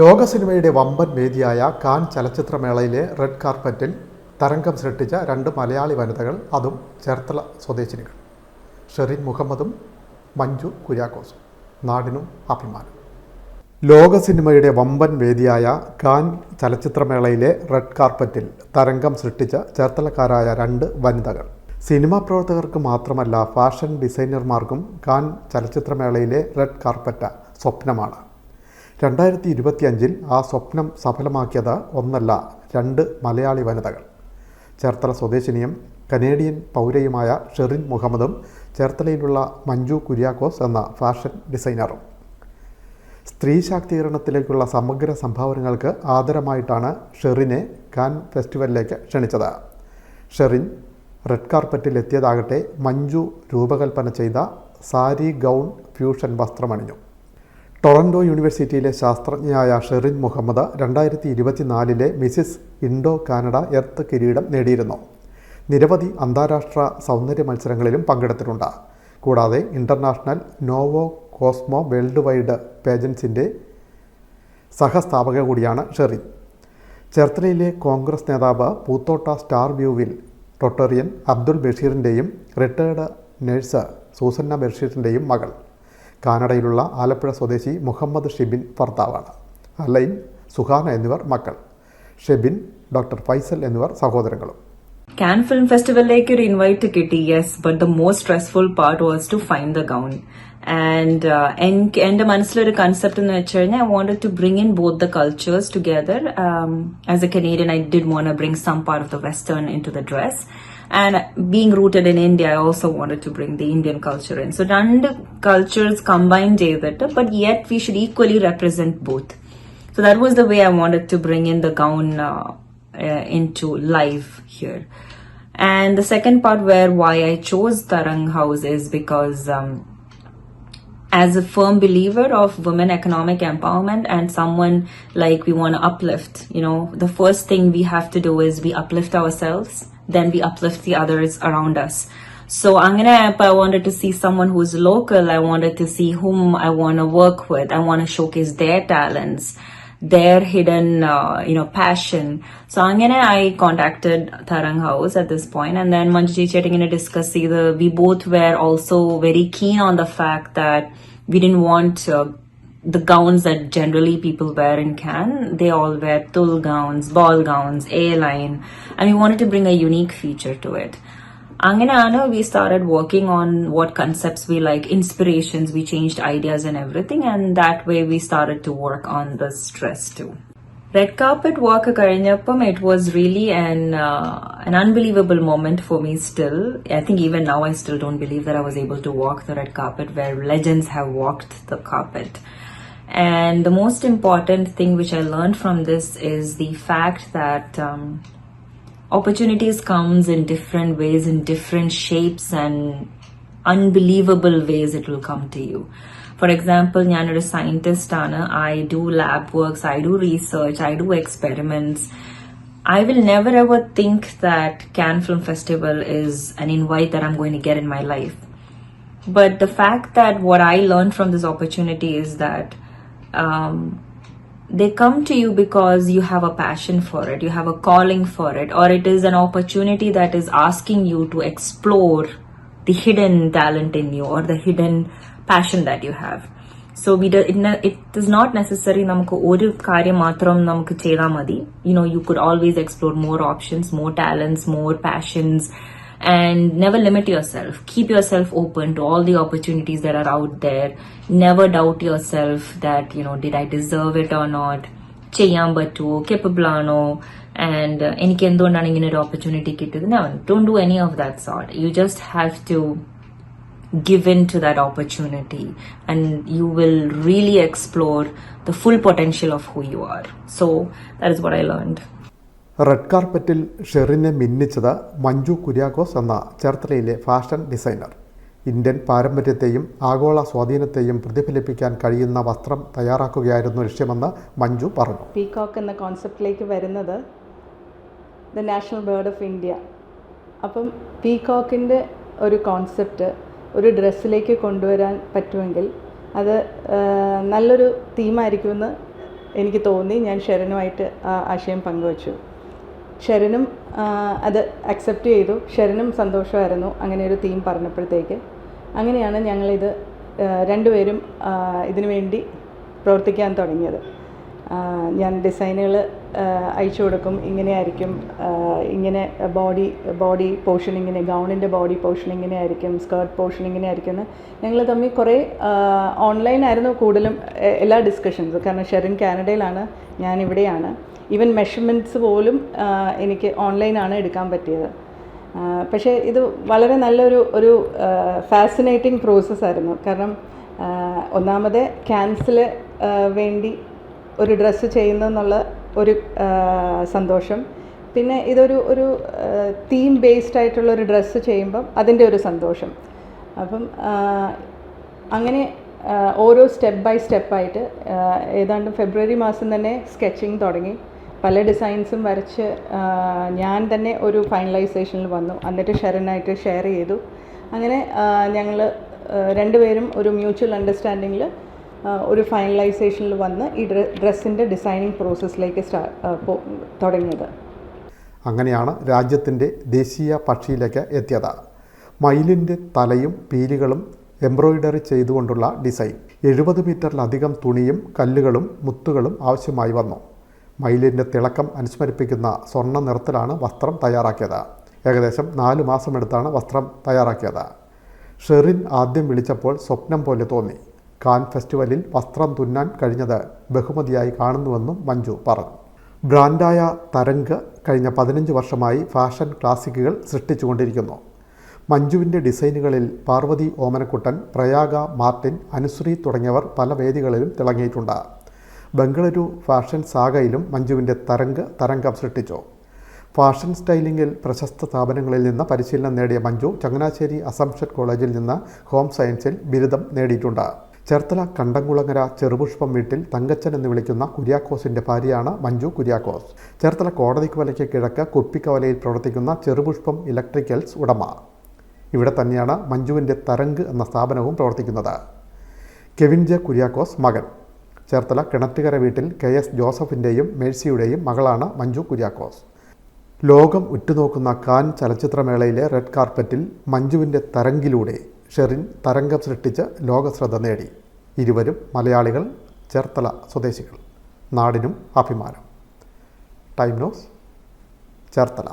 ലോക സിനിമയുടെ വമ്പൻ വേദിയായ കാൻ ചലച്ചിത്രമേളയിലെ റെഡ് കാർപ്പറ്റിൽ തരംഗം സൃഷ്ടിച്ച രണ്ട് മലയാളി വനിതകൾ അതും ചേർത്തല സ്വദേശിനികൾ. ഷെറിൻ മുഹമ്മദും മഞ്ജു കുര്യാക്കോസും. നാടിനും അഭിമാനം. ലോക സിനിമയുടെ വമ്പൻ വേദിയായ കാൻ ചലച്ചിത്രമേളയിലെ റെഡ് കാർപ്പറ്റിൽ തരംഗം സൃഷ്ടിച്ച ചേർത്തലക്കാരായ രണ്ട് വനിതകൾ. സിനിമാ പ്രവർത്തകർക്ക് മാത്രമല്ല ഫാഷൻ ഡിസൈനർമാർക്കും കാൻ ചലച്ചിത്രമേളയിലെ റെഡ് കാർപ്പറ്റ സ്വപ്നമാണ്. രണ്ടായിരത്തി ഇരുപത്തിയഞ്ചിൽ ആ സ്വപ്നം സഫലമാക്കിയത് ഒന്നല്ല രണ്ട് മലയാളി വനിതകൾ. ചേർത്തല സ്വദേശിനിയും കനേഡിയൻ പൗരയുമായ ഷെറിൻ മുഹമ്മദും ചേർത്തലയിലുള്ള മഞ്ജു കുര്യാക്കോസ് എന്ന ഫാഷൻ ഡിസൈനറും. സ്ത്രീ ശാക്തീകരണത്തിലേക്കുള്ള സമഗ്ര സംഭാവനകൾക്ക് ആദരമായിട്ടാണ് ഷെറിനെ കാൻ ഫെസ്റ്റിവലിലേക്ക് ക്ഷണിച്ചത്. ഷെറിൻ റെഡ് കാർപ്പറ്റിൽ എത്തിയതാകട്ടെ മഞ്ജു രൂപകൽപ്പന ചെയ്ത സാരി ഗൗൺ ഫ്യൂഷൻ വസ്ത്രമണിഞ്ഞു. ടൊറൻഡോ യൂണിവേഴ്സിറ്റിയിലെ ശാസ്ത്രജ്ഞയായ ഷെറിൻ മുഹമ്മദ് രണ്ടായിരത്തി ഇരുപത്തിനാലിലെ മിസിസ് ഇൻഡോ കാനഡ എർത്ത് കിരീടം നേടിയിരുന്നു. നിരവധി അന്താരാഷ്ട്ര സൗന്ദര്യ മത്സരങ്ങളിലും പങ്കെടുത്തിട്ടുണ്ട്. കൂടാതെ international Novo Cosmo world wide പേജൻസിന്റെ സഹസ്ഥാപക കൂടിയാണ് ഷെറിൻ. ചേർത്തലയിലെ കോൺഗ്രസ് നേതാവ് പൂത്തോട്ട സ്റ്റാർ വ്യൂവിൽ റൊട്ടേറിയൻ അബ്ദുൾ ബഷീറിന്റെയും റിട്ടയർഡ് നഴ്സ് സൂസന്ന ബഷീറിന്റെയും മകൾ. കാനഡയിലുള്ള ആലപ്പുഴ സ്വദേശി മുഹമ്മദ് ഷിബിൻ ഭർത്താവാണ്. അലൈൻ സുഹാന എന്നിവർ മക്കൾ. ഷെബിൻ ഡോക്ടർ ഫൈസൽ എന്നിവർ സഹോദരങ്ങളും. കാൻ ഫിലിം ഫെസ്റ്റിവലിലേക്ക് ഒരു ഇൻവൈറ്റ് കിട്ടി. Yes but the most stressful part was to find the gown and എനിക്ക് എന്റെ മനസ്സിലൊരു കൺസെപ്റ്റ് എന്ന് വെച്ച് കഴിഞ്ഞാൽ I wanted to bring in both the cultures together as a Canadian I did want bring some part of the western into the dress and being rooted in India, I also wanted to bring the Indian culture in. So, രണ്ട് cultures combined ചെയ്തിട്ട് but yet we should equally represent both. So that was the way I wanted to bring in the gown uh, uh, into life here. And the second part where why I chose Tarang House is because um, as a firm believer of women economic empowerment and someone like we want to uplift, you know, the first thing we have to do is we uplift ourselves, then we uplift the others around us. So Angana app, I wanted to see someone who's local. I wanted to see whom I want to work with. I want to showcase their talents, their hidden, uh, you know, passion. So Angana, I contacted Tarang House at this point, and then Manjuji chatting in a discuss either we both were also very keen on the fact that we didn't want uh, the gowns that generally people wear in Cannes. They all wear tulle gowns, ball gowns, A-line, and we wanted to bring a unique feature to it. Anganana, we started working on what concepts we like, inspirations, we changed ideas and everything, and that way we started to work on this dress too. Red carpet work കഴിഞ്ഞപ്പം it was really an uh, an unbelievable moment for me still. I think even now I still don't believe that I was able to walk the red carpet where legends have walked the carpet. And the most important thing which I learned from this is the fact that um, opportunities comes in different ways, in different shapes and unbelievable ways it will come to you. For example, ഞാനൊരു scientist ആണ് I do lab works, I do research, I do experiments. I will never ever think that Cannes Film Festival is an invite that I'm going to get in my life. But the fact that what I learned from this opportunity is that um, they come to you because you have a passion for it, you have a calling for it, or it is an opportunity that is asking you to explore the hidden talent in you or the hidden passion that you have. So we do, it, ne- it is not necessary നമുക്ക് ഒരു കാര്യം മാത്രം നമുക്ക് ചെയ്താൽ മതി you know you could always explore more options more talents more passions and never limit yourself keep yourself open to all the opportunities that are out there never doubt yourself that you know did i deserve it or not ചെയ്യാൻ പറ്റുമോ capable ആണോ and എനിക്ക് എന്തുകൊണ്ടാണ് ഇങ്ങനെ ഒരു opportunity കിട്ടിയത് no don't do any of that sort you just have to give in to that opportunity and you will really explore the full potential of who you are. So that is what I learned. Red കാർപ്പറ്റിൽ ഷെറിനെ മിന്നിച്ചത് മഞ്ജു കുര്യാക്കോസ് എന്ന ചേർത്തലയിലെ fashion designer. Indian പാരമ്പര്യത്തെയും ആഗോള സ്വാധീനത്തെയും പ്രതിഫലിപ്പിക്കാൻ കഴിയുന്ന വസ്ത്രം തയ്യാറാക്കുകയായിരുന്നു ലക്ഷ്യമെന്ന് മഞ്ജു പറഞ്ഞു. പീകോക്ക് എന്ന കോൺസെപ്റ്റിലേക്ക് വരുന്നത് the national bird of India. അപ്പം പീകോക്കിന്റെ ഒരു കോൺസെപ്റ്റ് ഒരു ഡ്രസ്സിലേക്ക് കൊണ്ടുവരാൻ പറ്റുമെങ്കിൽ അത് നല്ലൊരു തീമായിരിക്കുമെന്ന് എനിക്ക് തോന്നി. ഞാൻ ഷെറിനുമായിട്ട് ആശയം പങ്കുവച്ചു. ഷെറിനും അത് അക്സെപ്റ്റ് ചെയ്തു. ഷെറിനും സന്തോഷമായിരുന്നു അങ്ങനെ ഒരു തീം പറഞ്ഞപ്പോഴത്തേക്ക്. അങ്ങനെയാണ് ഞങ്ങളിത് രണ്ടുപേരും ഇതിനു വേണ്ടി പ്രവർത്തിക്കാൻ തുടങ്ങിയത്. ഞാൻ ഡിസൈനുകൾ അയച്ചു കൊടുക്കും. ഇങ്ങനെയായിരിക്കും ഇങ്ങനെ ബോഡി ബോഡി പോർഷൻ ഇങ്ങനെ ഗൗണിന്റെ ബോഡി പോർഷൻ ഇങ്ങനെ ആയിരിക്കും സ്കേർട്ട് പോർഷൻ ഇങ്ങനെ ആയിരിക്കും എന്ന് ഞങ്ങൾ തമ്മിൽ കുറേ ഓൺലൈനായിരുന്നു കൂടുതലും എല്ലാ ഡിസ്കഷൻസ് കാരണം ഷെറിൻ കാനഡയിലാണ് ഞാൻ ഇവിടെയാണ് ഈവൻ മെഷർമെന്റ്സ് പോലും എനിക്ക് ഓൺലൈനാണ് എടുക്കാൻ പറ്റിയത്. പക്ഷേ ഇത് വളരെ നല്ലൊരു ഒരു ഫാസിനേറ്റിംഗ് പ്രോസസ്സായിരുന്നു കാരണം ഒന്നാമത് ക്യാൻസിൽ വേണ്ടി ഒരു ഡ്രസ്സ് ചെയ്യുന്നതെന്നുള്ള ഒരു സന്തോഷം. പിന്നെ ഇതൊരു ഒരു തീം ബേസ്ഡ് ആയിട്ടുള്ള ഒരു ഡ്രസ്സ് ചെയ്യുമ്പം അതിന്റെ ഒരു സന്തോഷം. അപ്പം അങ്ങനെ ഓരോ സ്റ്റെപ്പ് ബൈ സ്റ്റെപ്പായിട്ട് ഏതാണ്ട് ഫെബ്രുവരി മാസം തന്നെ സ്കെച്ചിങ് തുടങ്ങി. പല ഡിസൈൻസും വരച്ച് ഞാൻ തന്നെ ഒരു ഫൈനലൈസേഷനിൽ വന്നു. എന്നിട്ട് ഷെറിനായിട്ട് ഷെയർ ചെയ്തു. അങ്ങനെ ഞങ്ങൾ രണ്ടുപേരും ഒരു മ്യൂച്വൽ അണ്ടർസ്റ്റാൻഡിങ്ങിൽ ഒരു ഫൈനലൈസേഷനിൽ വന്ന് ഈ ഡ്രസ്സിന്റെ ഡിസൈനിങ് പ്രോസസ്സിലേക്ക് സ്റ്റാ തുടങ്ങിയത്. അങ്ങനെയാണ് രാജ്യത്തിന്റെ ദേശീയ പക്ഷിയിലേക്ക് എത്തിയത്. മയിലിന്റെ തലയും പീലികളും എംബ്രോയിഡറി ചെയ്തുകൊണ്ടുള്ള ഡിസൈൻ. എഴുപത് മീറ്ററിലധികം തുണിയും കല്ലുകളും മുത്തുകളും ആവശ്യമായി വന്നു. മയിലിന്റെ തിളക്കം അനുസ്മരിപ്പിക്കുന്ന സ്വർണ നിറത്തിലാണ് വസ്ത്രം തയ്യാറാക്കിയത്. ഏകദേശം നാല് മാസമെടുത്താണ് വസ്ത്രം തയ്യാറാക്കിയത്. ഷെറിൻ ആദ്യം വിളിച്ചപ്പോൾ സ്വപ്നം പോലെ തോന്നി. കാൻ ഫെസ്റ്റിവലിൽ വസ്ത്രം തുന്നാൻ കഴിഞ്ഞത് ബഹുമതിയായി കാണുന്നുവെന്നും മഞ്ജു പറഞ്ഞു. ബ്രാൻഡായ തരംഗ് കഴിഞ്ഞ പതിനഞ്ച് വർഷമായി ഫാഷൻ ക്ലാസിക്കുകൾ സൃഷ്ടിച്ചുകൊണ്ടിരിക്കുന്നു. മഞ്ജുവിന്റെ ഡിസൈനുകളിൽ പാർവതി ഓമനക്കുട്ടൻ പ്രയാഗ മാർട്ടിൻ അനുശ്രീ തുടങ്ങിയവർ പല വേദികളിലും തിളങ്ങിയിട്ടുണ്ട്. ബംഗളൂരു ഫാഷൻ സാഗയിലും മഞ്ജുവിന്റെ തരംഗ് തരംഗം സൃഷ്ടിച്ചു. ഫാഷൻ സ്റ്റൈലിംഗിൽ പ്രശസ്ത സ്ഥാപനങ്ങളിൽ നിന്ന് പരിശീലനം നേടിയ മഞ്ജു ചങ്ങനാശ്ശേരി അസംഷൻ കോളേജിൽ നിന്ന് ഹോം സയൻസിൽ ബിരുദം നേടിയിട്ടുണ്ട്. ചേർത്തല കണ്ടംകുളങ്ങര ചെറുപുഷ്പം വീട്ടിൽ തങ്കച്ചൻ എന്ന് വിളിക്കുന്ന കുര്യാക്കോസിന്റെ ഭാര്യയാണ് മഞ്ജു കുര്യാക്കോസ്. ചേർത്തല കോടതിക്ക് വലയ്ക്ക് കിഴക്ക് കുപ്പിക്കവലയിൽ പ്രവർത്തിക്കുന്ന ചെറുപുഷ്പം ഇലക്ട്രിക്കൽസ് ഉടമ. ഇവിടെ തന്നെയാണ് മഞ്ജുവിന്റെ തരംഗ് എന്ന സ്ഥാപനവും പ്രവർത്തിക്കുന്നത്. കെവിൻ ജെ കുര്യാക്കോസ് മകൻ. ചേർത്തല കിണറ്റുകര വീട്ടിൽ കെ എസ് ജോസഫിന്റെയും മേഴ്സിയുടെയും മകളാണ് മഞ്ജു കുര്യാക്കോസ്. ലോകം ഉറ്റുനോക്കുന്ന കാൻ ചലച്ചിത്രമേളയിലെ റെഡ് കാർപ്പറ്റിൽ മഞ്ജുവിന്റെ തരംഗിലൂടെ ഷെറിൻ തരംഗം സൃഷ്ടിച്ച് ലോകശ്രദ്ധ നേടി. ഇരുവരും മലയാളികൾ ചേർത്തല സ്വദേശികൾ. നാടിനും അഭിമാനം. Time News Cherthala.